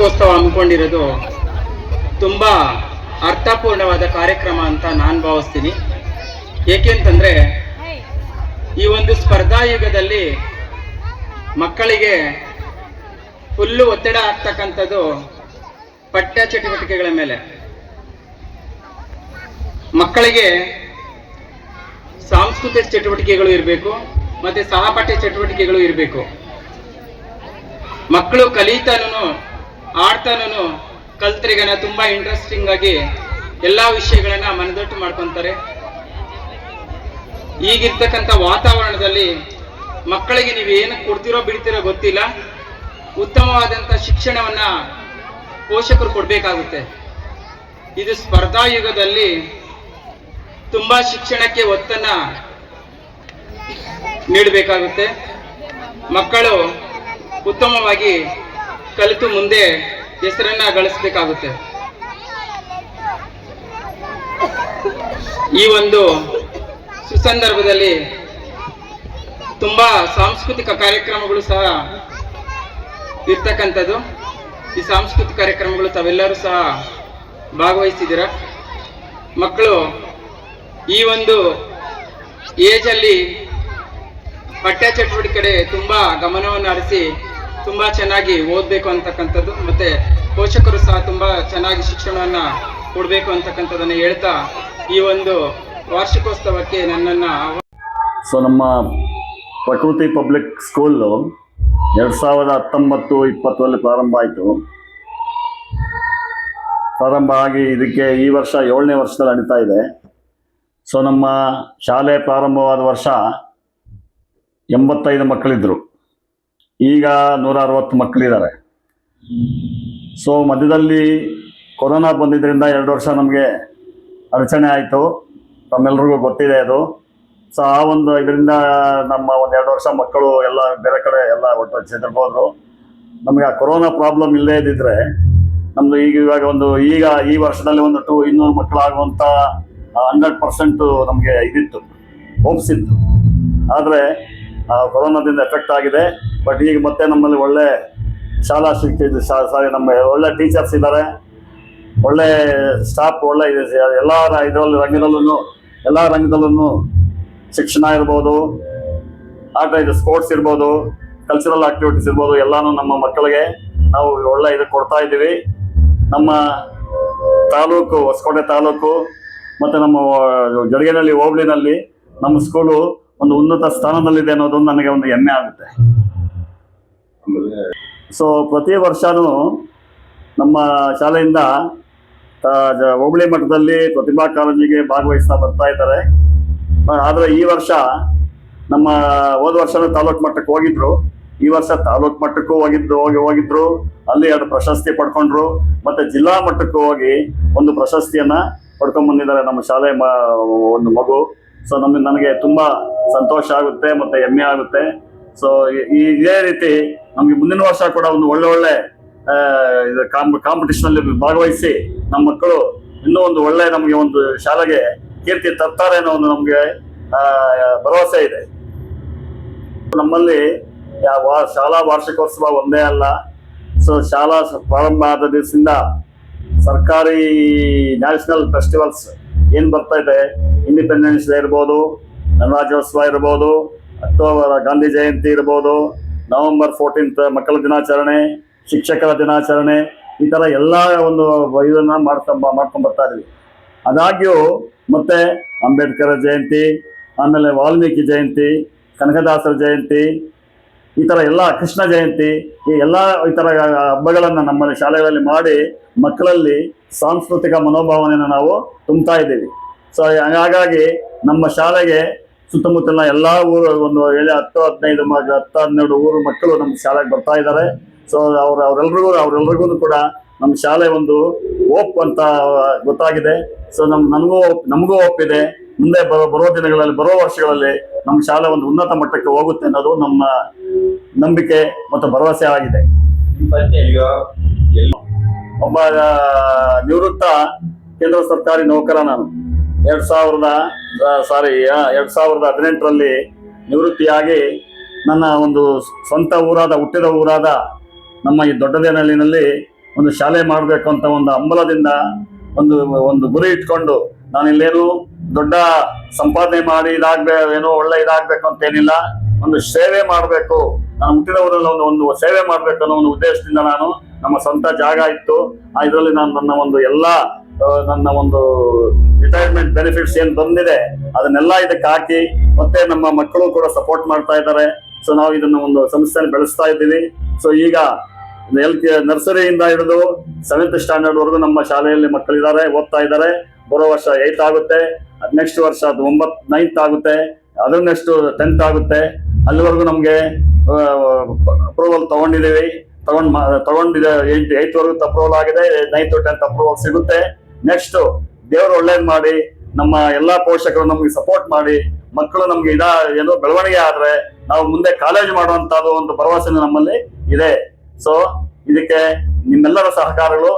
ವಾರ್ಷಿಕೋತ್ಸವ ಹಮ್ಮಿಕೊಂಡಿರೋದು ತುಂಬ ಅರ್ಥಪೂರ್ಣವಾದ ಕಾರ್ಯಕ್ರಮ ಅಂತ ನಾನು ಭಾವಿಸ್ತೀನಿ. ಏಕೆಂತಂದರೆ ಈ ಒಂದು ಸ್ಪರ್ಧಾ ಯುಗದಲ್ಲಿ ಮಕ್ಕಳಿಗೆ ಫುಲ್ಲು ಒತ್ತಡ ಆಗ್ತಕ್ಕಂಥದ್ದು ಪಠ್ಯ ಚಟುವಟಿಕೆಗಳ ಮೇಲೆ. ಮಕ್ಕಳಿಗೆ ಸಾಂಸ್ಕೃತಿಕ ಚಟುವಟಿಕೆಗಳು ಇರಬೇಕು, ಮತ್ತೆ ಸಹಪಾಠ್ಯ ಚಟುವಟಿಕೆಗಳು ಇರಬೇಕು. ಮಕ್ಕಳು ಕಲಿತಾನು ಆಡ್ತಾನು ಕಲ್ತ್ರಿಗನ ತುಂಬಾ ಇಂಟ್ರೆಸ್ಟಿಂಗ್ ಆಗಿ ಎಲ್ಲಾ ವಿಷಯಗಳನ್ನ ಮನದಟ್ಟು ಮಾಡ್ಕೊಂತಾರೆ. ಈಗಿರ್ತಕ್ಕಂಥ ವಾತಾವರಣದಲ್ಲಿ ಮಕ್ಕಳಿಗೆ ನೀವು ಏನು ಕೊಡ್ತಿರೋ ಬಿಡ್ತಿರೋ ಗೊತ್ತಿಲ್ಲ. ಉತ್ತಮವಾದಂಥ ಶಿಕ್ಷಣವನ್ನ ಪೋಷಕರು ಕೊಡಬೇಕಾಗುತ್ತೆ. ಇದು ಸ್ಪರ್ಧಾ ಯುಗದಲ್ಲಿ ತುಂಬಾ ಶಿಕ್ಷಣಕ್ಕೆ ಒತ್ತನ್ನ ನೀಡಬೇಕಾಗುತ್ತೆ. ಮಕ್ಕಳು ಉತ್ತಮವಾಗಿ ಕಲಿತು ಮುಂದೆ ಹೆಸರನ್ನ ಗಳಿಸಬೇಕಾಗುತ್ತೆ. ಈ ಒಂದು ಸುಸಂದರ್ಭದಲ್ಲಿ ತುಂಬಾ ಸಾಂಸ್ಕೃತಿಕ ಕಾರ್ಯಕ್ರಮಗಳು ಸಹ ಇರ್ತಕ್ಕಂಥದ್ದು. ಈ ಸಾಂಸ್ಕೃತಿಕ ಕಾರ್ಯಕ್ರಮಗಳು ತಾವೆಲ್ಲರೂ ಸಹ ಭಾಗವಹಿಸಿದ್ದೀರ? ಮಕ್ಕಳು, ಈ ಒಂದು ಏಜಲ್ಲಿ ಪಠ್ಯ ಚಟುವಟಿಕೆ ಕಡೆ ತುಂಬಾ ಗಮನವನ್ನು ಹರಿಸಿ ತುಂಬಾ ಚೆನ್ನಾಗಿ ಓದಬೇಕು ಅಂತಕ್ಕಂಥದ್ದು ಮತ್ತೆ ಪೋಷಕರು ಸಹ ತುಂಬಾ ಚೆನ್ನಾಗಿ ಶಿಕ್ಷಣವನ್ನ ಕೊಡಬೇಕು ಅಂತಕ್ಕಂಥದ್ದನ್ನು ಹೇಳ್ತಾ ಈ ಒಂದು ವಾರ್ಷಿಕೋತ್ಸವಕ್ಕೆ ನನ್ನನ್ನ ಸೊ ನಮ್ಮ ಪ್ರಕೃತಿ ಪಬ್ಲಿಕ್ ಸ್ಕೂಲು ಎರಡು ಸಾವಿರದ ಹತ್ತೊಂಬತ್ತು ಇಪ್ಪತ್ತರಲ್ಲಿ ಪ್ರಾರಂಭ ಆಯಿತು. ಪ್ರಾರಂಭ ಆಗಿ ಇದಕ್ಕೆ ಈ ವರ್ಷ ಏಳನೇ ವರ್ಷದಲ್ಲಿ ನಡೀತಾ ಇದೆ. ಸೊ ನಮ್ಮ ಶಾಲೆ ಪ್ರಾರಂಭವಾದ ವರ್ಷ ಎಂಬತ್ತೈದು ಮಕ್ಕಳಿದ್ರು. ಈಗ ನೂರ ಅರವತ್ತು ಮಕ್ಕಳಿದ್ದಾರೆ. ಸೊ ಮಧ್ಯದಲ್ಲಿ ಕೊರೋನಾ ಬಂದಿದ್ದರಿಂದ ಎರಡು ವರ್ಷ ನಮಗೆ ಅಡಚಣೆ ಆಯಿತು. ತಮ್ಮೆಲ್ರಿಗೂ ಗೊತ್ತಿದೆ ಅದು. ಸೊ ಆ ಒಂದು ಇದರಿಂದ ನಮ್ಮ ಒಂದು ಎರಡು ವರ್ಷ ಮಕ್ಕಳು ಎಲ್ಲ ಬೇರೆ ಕಡೆ ಎಲ್ಲ ಒಟ್ಟು ಚೆದರ್ಬೋದ್ರು ನಮಗೆ ಆ ಕೊರೋನಾ ಪ್ರಾಬ್ಲಮ್ ಇಲ್ಲದೇ ಇದ್ದಿದ್ರೆ ನಮ್ಮದು ಈಗ ಇವಾಗ ಒಂದು ಈಗ ಈ ವರ್ಷದಲ್ಲಿ ಒಂದು ಟು ಇನ್ನೂರು ಮಕ್ಕಳಾಗುವಂಥ ಹಂಡ್ರೆಡ್ ಪರ್ಸೆಂಟು ನಮಗೆ ಇದಿತ್ತು, ಹೋಪ್ಸ್ ಇತ್ತು. ಆದರೆ ಕೊರೋನಾದಿಂದ ಎಫೆಕ್ಟ್ ಆಗಿದೆ. ಬಟ್ ಈಗ ಮತ್ತೆ ನಮ್ಮಲ್ಲಿ ಒಳ್ಳೆ ಶಾಲಾ ಶಿಕ್ಷಕ ಸಾರಿ, ನಮ್ಮ ಒಳ್ಳೆ ಟೀಚರ್ಸ್ ಇದ್ದಾರೆ. ಒಳ್ಳೆ ಸ್ಟಾಫ್ ಒಳ್ಳೆ ಇದೆ. ಎಲ್ಲ ಇದರಲ್ಲಿ, ರಂಗದಲ್ಲೂ, ಎಲ್ಲ ರಂಗದಲ್ಲೂ ಶಿಕ್ಷಣ ಇರ್ಬೋದು, ಆಟ ಇದು ಸ್ಪೋರ್ಟ್ಸ್ ಇರ್ಬೋದು ಕಲ್ಚರಲ್ ಆಕ್ಟಿವಿಟೀಸ್ ಇರ್ಬೋದು, ಎಲ್ಲನೂ ನಮ್ಮ ಮಕ್ಕಳಿಗೆ ನಾವು ಒಳ್ಳೆ ಇದು ಕೊಡ್ತಾ ಇದ್ದೀವಿ. ನಮ್ಮ ತಾಲೂಕು, ಹೊಸಕೋಟೆ ತಾಲೂಕು, ಮತ್ತು ನಮ್ಮ ಜಡಗೇನಲ್ಲಿ ಹೋಬಳಿನಲ್ಲಿ ನಮ್ಮ ಸ್ಕೂಲು ಒಂದು ಉನ್ನತ ಸ್ಥಾನದಲ್ಲಿದೆ ಅನ್ನೋದೊಂದು ನನಗೆ ಒಂದು ಹೆಮ್ಮೆ ಆಗುತ್ತೆ. ಸೊ ಪ್ರತಿ ವರ್ಷನೂ ನಮ್ಮ ಶಾಲೆಯಿಂದ ಹೋಬಳಿ ಮಟ್ಟದಲ್ಲಿ ಪ್ರತಿಭಾ ಕಾಲೇಜಿಗೆ ಭಾಗವಹಿಸ್ತಾ ಬರ್ತಾ ಇದ್ದಾರೆ. ಆದರೆ ಈ ವರ್ಷ ನಮ್ಮ ಹೋದ ವರ್ಷನೂ ತಾಲೂಕು ಮಟ್ಟಕ್ಕೆ ಹೋಗಿದ್ರು. ಈ ವರ್ಷ ತಾಲೂಕು ಮಟ್ಟಕ್ಕೂ ಹೋಗಿದ್ದು ಹೋಗಿ, ಹೋಗಿದ್ರು. ಅಲ್ಲಿ ಎರಡು ಪ್ರಶಸ್ತಿ ಪಡ್ಕೊಂಡ್ರು. ಮತ್ತೆ ಜಿಲ್ಲಾ ಮಟ್ಟಕ್ಕೂ ಹೋಗಿ ಒಂದು ಪ್ರಶಸ್ತಿಯನ್ನ ಪಡ್ಕೊಂಡ್ ಬಂದಿದ್ದಾರೆ ನಮ್ಮ ಶಾಲೆ ಒಂದು ಮಗು. ಸೊ ನಮಗೆ, ನನಗೆ ತುಂಬಾ ಸಂತೋಷ ಆಗುತ್ತೆ ಮತ್ತೆ ಹೆಮ್ಮೆ ಆಗುತ್ತೆ. ಸೊ ಈ ಇದೇ ರೀತಿ ನಮಗೆ ಮುಂದಿನ ವರ್ಷ ಕೂಡ ಒಂದು ಒಳ್ಳೆ ಒಳ್ಳೆ ಕಾಂಪಿಟೇಷನ್ ಅಲ್ಲಿ ಭಾಗವಹಿಸಿ ನಮ್ಮ ಮಕ್ಕಳು ಇನ್ನೂ ಒಂದು ಒಳ್ಳೆ ನಮಗೆ ಒಂದು ಶಾಲೆಗೆ ಕೀರ್ತಿ ತರ್ತಾರೆ ಅನ್ನೋ ಒಂದು ನಮಗೆ ಭರವಸೆ ಇದೆ. ನಮ್ಮಲ್ಲಿ ಶಾಲಾ ವಾರ್ಷಿಕೋತ್ಸವ ಒಂದೇ ಅಲ್ಲ. ಸೊ ಶಾಲಾ ಪ್ರಾರಂಭ ಆದ ದಿವಸದಿಂದ ಸರ್ಕಾರಿ ನ್ಯಾಷನಲ್ ಫೆಸ್ಟಿವಲ್ಸ್ ಏನು ಬರ್ತಾ ಇದೆ? ಇಂಡಿಪೆಂಡೆನ್ಸ್ ಡೇ ಇರ್ಬೋದು, ಗಣರಾಜ್ಯೋತ್ಸವ ಇರ್ಬೋದು ಅಕ್ಟೋಬರ್ ಗಾಂಧಿ ಜಯಂತಿ ಇರ್ಬೋದು, ನವೆಂಬರ್ ಫೋರ್ಟೀನ್ತ್ ಮಕ್ಕಳ ದಿನಾಚರಣೆ, ಶಿಕ್ಷಕರ ದಿನಾಚರಣೆ, ಈ ಥರ ಎಲ್ಲ ಒಂದು ಇದನ್ನು ಮಾಡ್ತಾ ಮಾಡ್ಕೊಂಡು ಬರ್ತಾ ಇದ್ವಿ. ಆದಾಗ್ಯೂ ಮತ್ತೆ ಅಂಬೇಡ್ಕರ್ ಜಯಂತಿ, ಆಮೇಲೆ ವಾಲ್ಮೀಕಿ ಜಯಂತಿ, ಕನಕದಾಸರ ಜಯಂತಿ, ಈ ಥರ ಎಲ್ಲ ಕೃಷ್ಣ ಜಯಂತಿ, ಈ ಎಲ್ಲ ಈ ಥರ ಹಬ್ಬಗಳನ್ನು ನಮ್ಮಲ್ಲಿ ಶಾಲೆಗಳಲ್ಲಿ ಮಾಡಿ ಮಕ್ಕಳಲ್ಲಿ ಸಾಂಸ್ಕೃತಿಕ ಮನೋಭಾವನೆಯನ್ನು ನಾವು ತುಂಬ್ತಾ ಇದ್ದೀವಿ. ಸೊ ಹಾಗಾಗಿ ನಮ್ಮ ಶಾಲೆಗೆ ಸುತ್ತಮುತ್ತಲಿನ ಎಲ್ಲ ಊರು ಒಂದು ಏಳು ಹತ್ತು ಹದಿನೈದು ಮ ಹತ್ತು ಹನ್ನೆರಡು ಊರು ಮಕ್ಕಳು ನಮ್ಮ ಶಾಲೆಗೆ ಬರ್ತಾ ಇದ್ದಾರೆ. ಸೊ ಅವ್ರು ಅವರೆಲ್ರಿಗೂ ಅವರೆಲ್ರಿಗೂ ಕೂಡ ನಮ್ಮ ಶಾಲೆ ಒಂದು ಓಪ್ ಅಂತ ಗೊತ್ತಾಗಿದೆ. ಸೊ ನಮ್ ನನಗೂ ನಮಗೂ ಒಪ್ಪಿದೆ ಮುಂದೆ ಬರೋ ಬರೋ ದಿನಗಳಲ್ಲಿ ಬರೋ ವರ್ಷಗಳಲ್ಲಿ ನಮ್ಮ ಶಾಲೆ ಒಂದು ಉನ್ನತ ಮಟ್ಟಕ್ಕೆ ಹೋಗುತ್ತೆ ಅನ್ನೋದು ನಮ್ಮ ನಂಬಿಕೆ ಮತ್ತು ಭರವಸೆ ಆಗಿದೆ. ಒಬ್ಬ ನಿವೃತ್ತ ಕೇಂದ್ರ ಸರ್ಕಾರಿ ನೌಕರ ನಾನು. ಎರಡ್ ಸಾವಿರದ ಸಾರಿ ಎರಡು ಸಾವಿರದ ಹದಿನೆಂಟರಲ್ಲಿ ನಿವೃತ್ತಿಯಾಗಿ ನನ್ನ ಒಂದು ಸ್ವಂತ ಊರಾದ, ಹುಟ್ಟಿದ ಊರಾದ ನಮ್ಮ ಈ ದೊಡ್ಡದೇನಹಳ್ಳಿನಲ್ಲಿ ಒಂದು ಶಾಲೆ ಮಾಡಬೇಕು ಅಂತ ಒಂದು ಹಂಬಲದಿಂದ ಒಂದು ಒಂದು ಗುರಿ ಇಟ್ಕೊಂಡು ನಾನು ಇಲ್ಲೇನು ದೊಡ್ಡ ಸಂಪಾದನೆ ಮಾಡಿ ಇದಾಗ್ಬೇ ಏನೋ ಒಳ್ಳೆ ಇದಾಗಬೇಕು ಅಂತ ಏನಿಲ್ಲ ಒಂದು ಸೇವೆ ಮಾಡಬೇಕು. ನಾನು ಊರಲ್ಲಿ ಒಂದು ಒಂದು ಸೇವೆ ಮಾಡಬೇಕು ಅನ್ನೋ ಒಂದು ಉದ್ದೇಶದಿಂದ ನಾನು ನಮ್ಮ ಸ್ವಂತ ಜಾಗ ಇತ್ತು. ಇದರಲ್ಲಿ ನಾನು ನನ್ನ ಒಂದು ಎಲ್ಲ ನನ್ನ ಒಂದು ರಿಟೈರ್ಮೆಂಟ್ ಬೆನಿಫಿಟ್ಸ್ ಏನ್ ಬಂದಿದೆ, ಅದನ್ನೆಲ್ಲ ಇದಕ್ಕೆ ಹಾಕಿ, ಮತ್ತೆ ನಮ್ಮ ಮಕ್ಕಳು ಕೂಡ ಸಪೋರ್ಟ್ ಮಾಡ್ತಾ ಇದ್ದಾರೆ. ಸೊ ನಾವು ಇದನ್ನ ಒಂದು ಸಂಸ್ಥೆಯನ್ನು ಬೆಳೆಸ್ತಾ ಇದ್ದೀವಿ. ಸೊ ಈಗ ಎಲ್ ಕೆ ನರ್ಸರಿಯಿಂದ ಹಿಡಿದು ಸೆವೆಂತ್ ಸ್ಟ್ಯಾಂಡರ್ಡ್ ವರೆಗೂ ನಮ್ಮ ಶಾಲೆಯಲ್ಲಿ ಮಕ್ಕಳಿದ್ದಾರೆ, ಓದ್ತಾ ಇದ್ದಾರೆ. ಬರೋ ವರ್ಷ ಏಯ್ತ್ ಆಗುತ್ತೆ ನೆಕ್ಸ್ಟ್ ವರ್ಷ ಅದು ಒಂಬತ್ ನೈನ್ತ್ ಆಗುತ್ತೆ ಅದ್ರ ನೆಕ್ಸ್ಟ್ ಟೆಂತ್ ಆಗುತ್ತೆ. ಅಲ್ಲಿವರೆಗೂ ನಮಗೆ ಅಪ್ರೂವಲ್ ತಗೊಂಡಿದ್ದೀವಿ. ತಗೊಂಡ್ ತಗೊಂಡಿದೆ ಏಟ್ ಏತ್ ವರೆಗೂ ಅಪ್ರೂವಲ್ ಆಗಿದೆ ನೈನ್ತ್ ಟೆಂತ್ ಅಪ್ರೂವಲ್ ಸಿಗುತ್ತೆ. ನೆಕ್ಸ್ಟ್ ದೇವರು ಒಳ್ಳೇದ್ ಮಾಡಿ, ನಮ್ಮ ಎಲ್ಲಾ ಪೋಷಕರು ನಮ್ಗೆ ಸಪೋರ್ಟ್ ಮಾಡಿ, ಮಕ್ಕಳು ನಮ್ಗೆ ಇದ ಏನೋ ಬೆಳವಣಿಗೆ ಆದ್ರೆ ನಾವು ಮುಂದೆ ಕಾಲೇಜ್ ಮಾಡುವಂತದ್ದು ಒಂದು ಭರವಸೆ ನಮ್ಮಲ್ಲಿ ಇದೆ. ಸೊ ಇದಕ್ಕೆ ನಿಮ್ಮೆಲ್ಲರ ಸಹಕಾರಗಳು,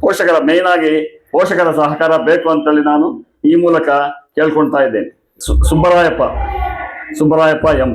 ಪೋಷಕರ ಮೇನ್ ಆಗಿ ಪೋಷಕರ ಸಹಕಾರ ಬೇಕು ಅಂತೇಳಿ ನಾನು ಈ ಮೂಲಕ ಕೇಳ್ಕೊಳ್ತಾ ಇದ್ದೇನೆ. ಸುಬ್ಬರಾಯಪ್ಪ ಸುಬ್ಬರಾಯಪ್ಪ ಎಂ.